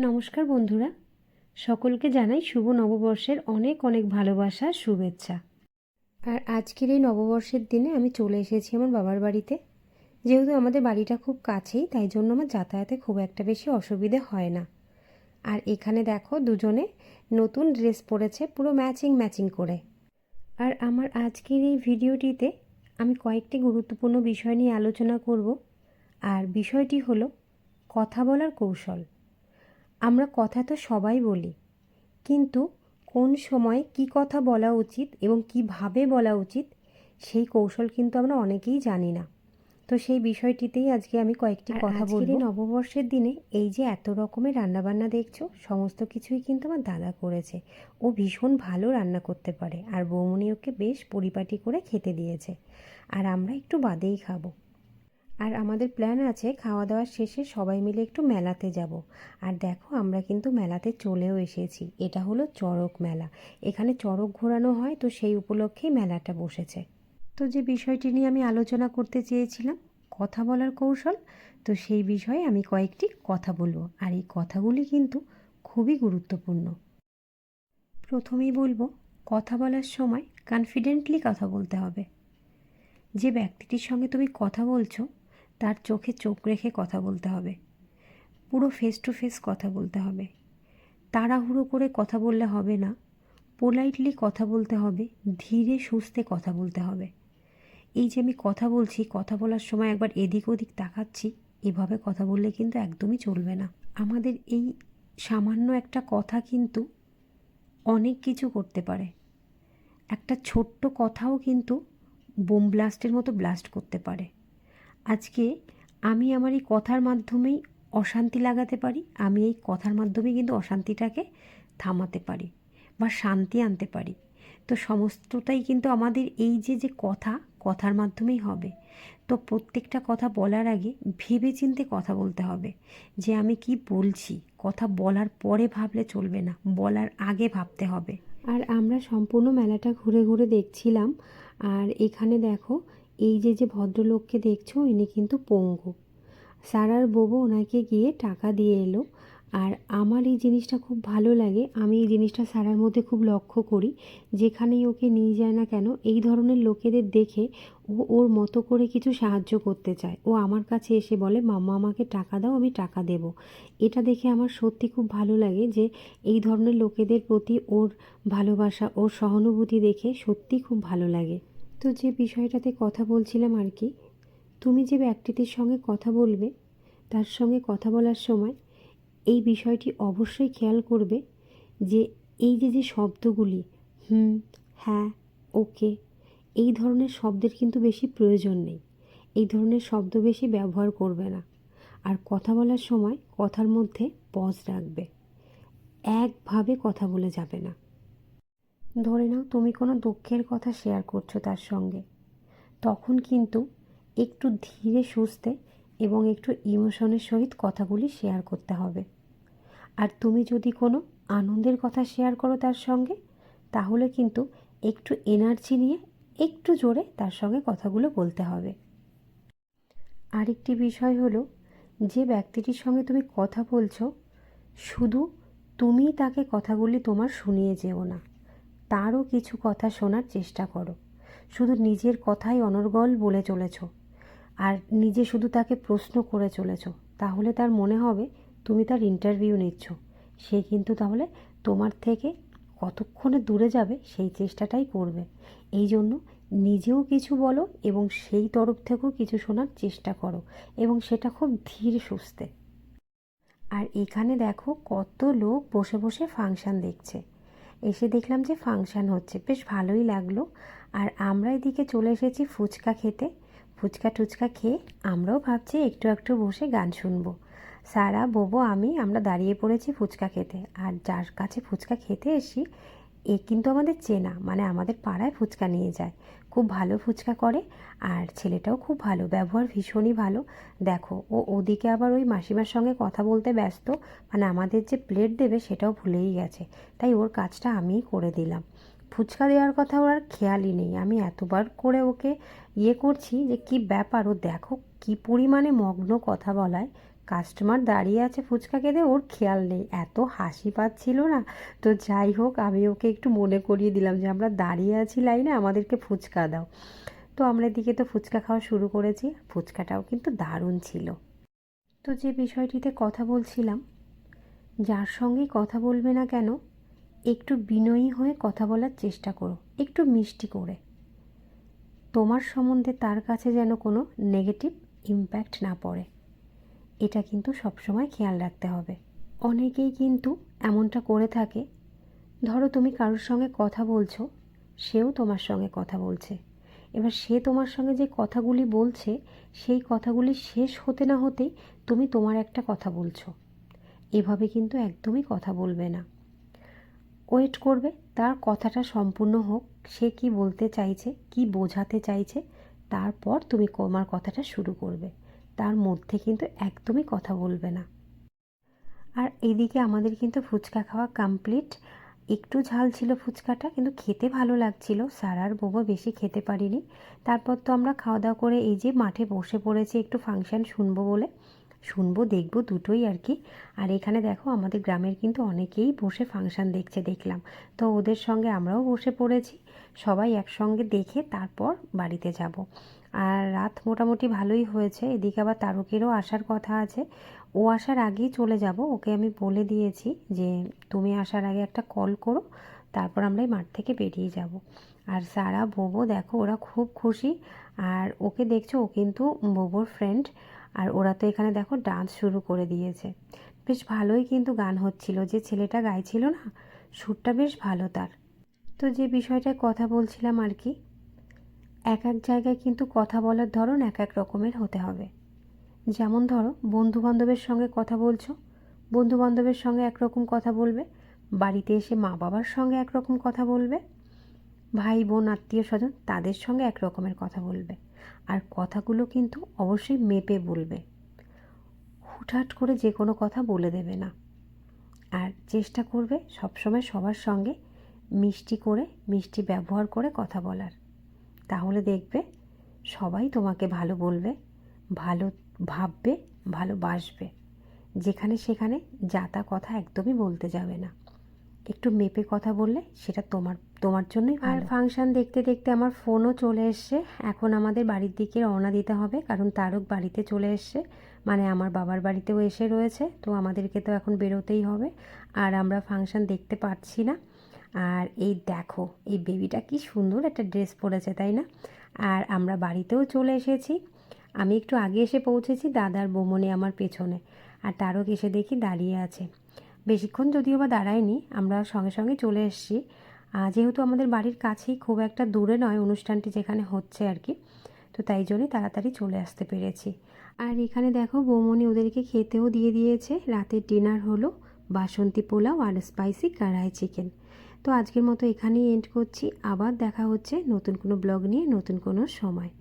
নমস্কার বন্ধুরা। সকলকে জানাই শুভ নববর্ষের অনেক অনেক ভালোবাসা, শুভেচ্ছা। আর আজকের এই নববর্ষের দিনে আমি চলে এসেছি আমার বাবার বাড়িতে। যেহেতু আমাদের বাড়িটা খুব কাছেই, তাই জন্য আমার যাতায়াতে খুব একটা বেশি অসুবিধে হয় না। আর এখানে দেখো দুজনে নতুন ড্রেস পরেছে, পুরো ম্যাচিং ম্যাচিং করে। আর আমার আজকের এই ভিডিওটিতে আমি কয়েকটি গুরুত্বপূর্ণ বিষয় নিয়ে আলোচনা করব। আর বিষয়টি হলো, কথা বলার কৌশল। আমরা কথা তো সবাই বলি কিন্তু কোন সময় কি কথা বলা উচিত এবং কীভাবে বলা উচিত সেই কৌশল কিন্তু আমরা অনেকেই জানি না। তো সেই বিষয়টিতেই আজকে আমি কয়েকটি কথা বলি নববর্ষের দিনে এই যে এত রকমের রান্নাবান্না দেখছ সমস্ত কিছুই কিন্তু আমার দাদা করেছে। ও ভীষণ ভালো রান্না করতে পারে আর বৌমনি ওকে বেশ পরিপাটি করে খেতে দিয়েছে। আর আমরা একটু বাদেই খাব। আর আমাদের প্ল্যান আছে খাওয়া দাওয়ার শেষে সবাই মিলে একটু মেলাতে যাব। আর দেখো, আমরা কিন্তু মেলাতে চলেও এসেছি। এটা হলো চড়ক মেলা। এখানে চড়ক ঘোরানো হয়, তো সেই উপলক্ষেই মেলাটা বসেছে। তো যে বিষয়টি নিয়ে আমি আলোচনা করতে চেয়েছিলাম, কথা বলার কৌশল, তো সেই বিষয়ে আমি কয়েকটি কথা বলব। আর এই কথাগুলি কিন্তু খুবই গুরুত্বপূর্ণ। প্রথমেই বলব, কথা বলার সময় কনফিডেন্টলি কথা বলতে হবে। যে ব্যক্তিটির সঙ্গে তুমি কথা বলছো তার চোখে চোখ রেখে কথা বলতে হবে। পুরো ফেস টু ফেস কথা বলতে হবে। তাড়াহুড়ো করে কথা বললে হবে না। পোলাইটলি কথা বলতে হবে। ধীরে সুস্থে কথা বলতে হবে। এই যে আমি কথা বলছি, কথা বলার সময় একবার এদিক ওদিক তাকাচ্ছি, এভাবে কথা বললে কিন্তু একদমই চলবে না। আমাদের এই সামান্য একটা কথা কিন্তু অনেক কিছু করতে পারে। একটা ছোট্ট কথাও কিন্তু বোম ব্লাস্টের মতো ব্লাস্ট করতে পারে। আজকে আমি আমার এই কথার মাধ্যমেই অশান্তি লাগাতে পারি, আমি এই কথার মাধ্যমে কিন্তু অশান্তিটাকে থামাতে পারি বা শান্তি আনতে পারি। তো সমস্তটাই কিন্তু আমাদের এই যে যে কথা, কথার মাধ্যমেই হবে। তো প্রত্যেকটা কথা বলার আগে ভেবে চিনতে কথা বলতে হবে যে, আমি কি বলছি? কথা বলার পরে ভাবলে চলবে না, বলার আগে ভাবতে হবে। আর আমরা সম্পূর্ণ মেলাটা ঘুরে ঘুরে দেখছিলাম, আর এখানে দেখো এই যে যে ভদ্রলোককে দেখছ, ইনি কিন্তু পঙ্গু। সারার বউ ওনাকে গিয়ে টাকা দিয়ে এলো। আর আমার এই জিনিসটা খুব ভালো লাগে। আমি এই জিনিসটা সারার মধ্যে খুব লক্ষ্য করি। যেখানেই ওকে নিয়ে যায় না কেন, এই ধরনের লোকেদের দেখে ও ওর মতো করে কিছু সাহায্য করতে চায়। ও আমার কাছে এসে বলে, মাম্মা, আমাকে টাকা দাও, আমি টাকা দেব। এটা দেখে আমার সত্যি খুব ভালো লাগে যে, এই ধরনের লোকেদের প্রতি ওর ভালোবাসা, ওর সহানুভূতি দেখে সত্যি খুব ভালো লাগে। তো যে বিষয়টাতে কথা বলছিলাম আর কি, তুমি যে ব্যক্তিটির সঙ্গে কথা বলবে, তার সঙ্গে কথা বলার সময় এই বিষয়টি অবশ্যই খেয়াল করবে যে এই যে যে শব্দগুলি হুম হ্যাঁ ওকে, এই ধরনের শব্দের কিন্তু বেশি প্রয়োজন নেই। এই ধরনের শব্দ বেশি ব্যবহার করবে না। আর কথা বলার সময় কথার মধ্যে পজ রাখবে। একভাবে কথা বলে যাবে না। ধরে নাও তুমি কোনো দুঃখের কথা শেয়ার করছ তার সঙ্গে। তখন কিন্তু একটু ধীরে সুস্থে এবং একটু ইমোশনের সহিত কথাগুলি শেয়ার করতে হবে। আর তুমি যদি কোনো আনন্দের কথা শেয়ার করো তার সঙ্গে, তাহলে কিন্তু একটু এনার্জি নিয়ে একটু জোরে তার সঙ্গে কথাগুলো বলতে হবে। আরেকটি বিষয় হলো, যে ব্যক্তিটির সঙ্গে তুমি কথা বলছো, শুধু তুমি তাকে কথাগুলি তোমার শুনিয়ে যেও না। তারও কিছু কথা শোনার চেষ্টা করো। শুধু নিজের কথাই অনর্গল বলে চলেছ। আর নিজে শুধু তাকে প্রশ্ন করে চলেছ। তাহলে তার মনে হবে তুমি তার ইন্টারভিউ নিচ্ছ। সে কিন্তু তাহলে তোমার থেকে কতক্ষণে দূরে যাবে সেই চেষ্টাটাই করবে। এই জন্য নিজেও কিছু বলো এবং সেই তরফ থেকেও কিছু শোনার চেষ্টা করো এবং সেটা খুব ধীর সুস্থে। আর এখানে দেখো কত লোক বসে বসে ফাংশান দেখছে। এসে দেখলাম যে ফাংশান হচ্ছে। বেশ ভালোই লাগল। আর আমরা এদিকে চলে এসেছি ফুচকা খেতে। ফুচকা টুচকা খেয়ে আমরাও ভাবছি একটু একটু বসে গান শুনব। সারা, বোবো, আমি আমরা দাঁড়িয়ে পড়েছি ফুচকা খেতে। আর যার কাছে ফুচকা খেতে এসি এ কিন্তু আমাদের চেনা মানে আমাদের পাড়ায় ফুচকা নিয়ে যায়। খুব ভালো ফুচকা করে আর ছেলেটাও খুব ভালো, ব্যবহার ভীষণই ভালো। দেখো, ও ওদিকে আবার ওই মাসিমার সঙ্গে কথা বলতে ব্যস্ত মানে আমাদের যে প্লেট দেবে সেটাও ভুলেই গেছে। তাই ওর কাজটা আমিই করে দিলাম। ফুচকা দেওয়ার কথা ওর আর খেয়ালই নেই। আমি এতবার করে ওকে ইয়ে করছি যে কি ব্যাপার, ও দেখো কি পরিমাণে মগ্ন কথা বলায়। কাস্টমার দাঁড়িয়ে আছে ফুচকা খেতে, ওর খেয়াল নেই। এত হাসি পাচ্ছিল না। তো যাই হোক, আমি ওকে একটু মনে করিয়ে দিলাম যে, আমরা দাঁড়িয়ে আছি লাইনে, আমাদেরকে ফুচকা দাও। তো আমরা এদিকে তো ফুচকা খাওয়া শুরু করেছি। ফুচকাটাও কিন্তু দারুণ ছিল। তো যে বিষয়টিতে কথা বলছিলাম, যার সঙ্গেই কথা বলবে না কেন, একটু বিনয়ী হয়ে কথা বলার চেষ্টা করো, একটু মিষ্টি করে। তোমার সম্বন্ধে তার কাছে যেন কোনো নেগেটিভ ইম্প্যাক্ট না পড়ে। এটা কিন্তু সবসময় খেয়াল রাখতে হবে। অনেকেই কিন্তু এমনটা করে থাকে। ধরো তুমি কারোর সঙ্গে কথা বলছো, সেও তোমার সঙ্গে কথা বলছে। এবার সে তোমার সঙ্গে যে কথাগুলি বলছে, সেই কথাগুলি শেষ হতে না হতেই তুমি তোমার একটা কথা বলছো। এভাবে কিন্তু একদমই কথা বলবে না। ওয়েট করবে, তার কথাটা সম্পূর্ণ হোক, সে কি বলতে চাইছে, কি বোঝাতে চাইছে, তারপর তুমি তোমার কথাটা শুরু করবে। তার মধ্যে কিন্তু একদমই কথা বলবে না। আর এদিকে আমাদের কিন্তু ফুচকা খাওয়া কমপ্লিট একটু ঝাল ছিল ফুচকাটা, কিন্তু খেতে ভালো লাগছিল। সারার বউও বেশি খেতে পারিনি। তারপর তো আমরা খাওয়া দাওয়া করে এই যে মাঠে বসে পড়েছি, একটু ফাংশন শুনব বলে। শুনব, দেখব দুটোই আর কি। আর এখানে দেখো, আমাদের গ্রামের কিন্তু অনেকেই বসে ফাংশন দেখছে, দেখলাম। তো ওদের সঙ্গে আমরাও বসে পড়েছি। সবাই একসঙ্গে দেখে তারপর বাড়িতে যাব। আর রাত মোটামুটি ভালোই হয়েছে। এদিকে আবার তারকেরও আসার কথা আছে। ও আসার আগেই চলে যাব। ওকে আমি বলে দিয়েছি যে, তুমি আসার আগে একটা কল করো, তারপর আমরা এই মাঠ থেকে বেরিয়ে যাব। আর সারা, বোবো, দেখো, ওরা খুব খুশি। আর ওকে দেখছ, ও কিন্তু বোবোর ফ্রেন্ড আর ওরা তো এখানে, দেখো ডান্স শুরু করে দিয়েছে। বেশ ভালোই কিন্তু গান হচ্ছিল। যে ছেলেটা গাইছিল না, সুরটা বেশ ভালো তার। তো যে বিষয়টায় কথা বলছিলাম আর কি এক এক জায়গায় কিন্তু কথা বলার ধরন এক এক রকমের হতে হবে। যেমন ধরো বন্ধু বান্ধবের সঙ্গে কথা বলছো বন্ধু বান্ধবের সঙ্গে একরকম কথা বলবে, বাড়িতে এসে মা বাবার সঙ্গে একরকম কথা বলবে, ভাই, বোন, আত্মীয় স্বজন তাদের সঙ্গে এক রকমের কথা বলবে। আর কথাগুলো কিন্তু অবশ্যই মেপে বলবে। হুটহাট করে যে কোনো কথা বলে দেবে না। আর চেষ্টা করবে সবসময় সবার সঙ্গে মিষ্টি করে, মিষ্টি ব্যবহার করে কথা বলার। তাহলে দেখবে সবাই তোমাকে ভালো বলবে ভালো ভাববে ভালোবাসবে যেখানে সেখানে যাতা কথা একদমই বলতে যাবে না। একটু মেপে কথা বললে সেটা তোমার তোমার জন্যই আর ফাংশন দেখতে দেখতে আমার ফোনও চলে এসছে। এখন আমাদের বাড়ির দিকে রওনা দিতে হবে কারণ তারক বাড়িতে চলে এসছে। মানে আমার বাবার বাড়িতেও এসে রয়েছে তো আমাদেরকে তো এখন বেরোতেই হবে। আর আমরা ফাংশন দেখতে পাচ্ছি না। আর এই দেখো, এই বেবিটা কি সুন্দর একটা ড্রেস পরেছে, তাই না? আর আমরা বাড়িতেও চলে এসেছি। আমি একটু আগে এসে পৌঁছেছি দাদার বোমনে আমার পেছনে, আর তারক এসে দেখি দাঁড়িয়ে আছে। বেশিক্ষণ যদিও বা দাঁড়ায়নি, আমরা সঙ্গে সঙ্গে চলে এসেছি। যেহেতু আমাদের বাড়ির কাছেই খুব একটা দূরে নয় অনুষ্ঠানটি যেখানে হচ্ছে আর কি, তো তাই জন্যই তাড়াতাড়ি চলে আসতে পেরেছি। আর এখানে দেখো, বৌমনি ওদেরকে খেতেও দিয়ে দিয়েছে। রাতের ডিনার হলো, বাসন্তী পোলাও আর স্পাইসি কড়াই চিকেন তো আজকের মতো এখানেই এন্ড করছি। আবার দেখা হচ্ছে নতুন কোনো ব্লগ নিয়ে, নতুন কোনো সময়।